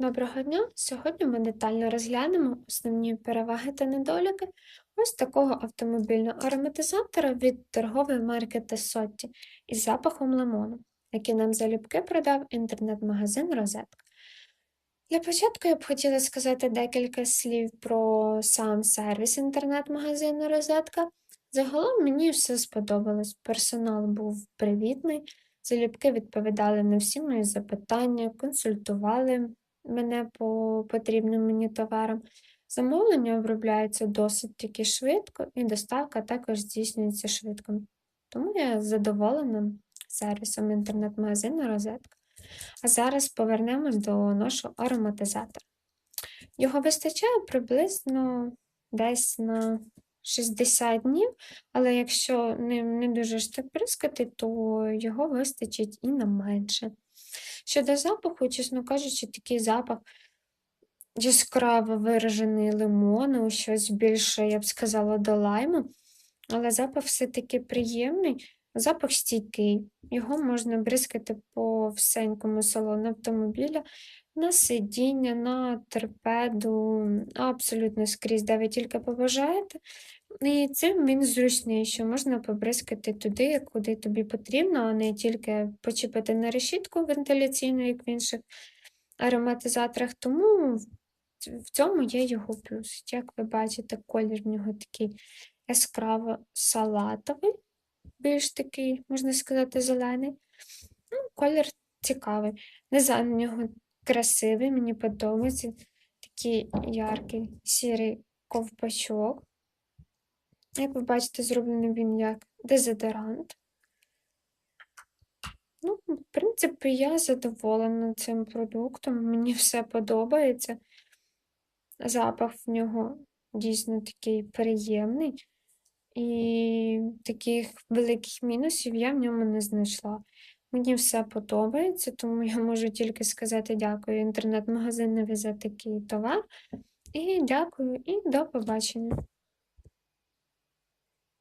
Доброго дня! Сьогодні ми детально розглянемо основні переваги та недоліки ось такого автомобільного ароматизатора від торгової марки Тесотті із запахом лимону, який нам залюбки продав інтернет-магазин Розетка. Для початку я б хотіла сказати декілька слів про сам сервіс інтернет-магазину Розетка. Загалом мені все сподобалось. Персонал був привітний, залюбки відповідали на всі мої запитання, консультували мене по потрібним мені товарам. Замовлення обробляються досить таки швидко, і доставка також здійснюється швидко. Тому я задоволена сервісом інтернет-магазину Розетка. А зараз повернемось до нашого ароматизатора. Його вистачає приблизно десь на 60 днів, але якщо ним не дуже ж так бризкати, то його вистачить і на менше. Щодо запаху, чесно кажучи, такий запах яскраво виражений лимону, щось більше, я б сказала, до лайму, але запах все-таки приємний, запах стійкий. Його можна бризкати по всенькому салону автомобіля, на сидіння, на торпеду, абсолютно скрізь, де ви тільки побажаєте. І цим він зручний, що можна побризкати туди, куди тобі потрібно, а не тільки почепити на решітку вентиляційну, як в інших ароматизаторах. Тому в цьому є його плюс. Як ви бачите, колір в нього такий яскраво салатовий, більш такий, можна сказати, зелений. Ну, Колір цікавий. Дизайн в нього красивий, мені подобається. Такий яркий сірий ковпачок. Як ви бачите, зроблений він як дезодорант. Ну, в принципі, я задоволена цим продуктом, мені все подобається. Запах в нього дійсно такий приємний, і таких великих мінусів я в ньому не знайшла. Мені все подобається, тому я можу тільки сказати дякую інтернет-магазинові за такий товар. І дякую, і до побачення.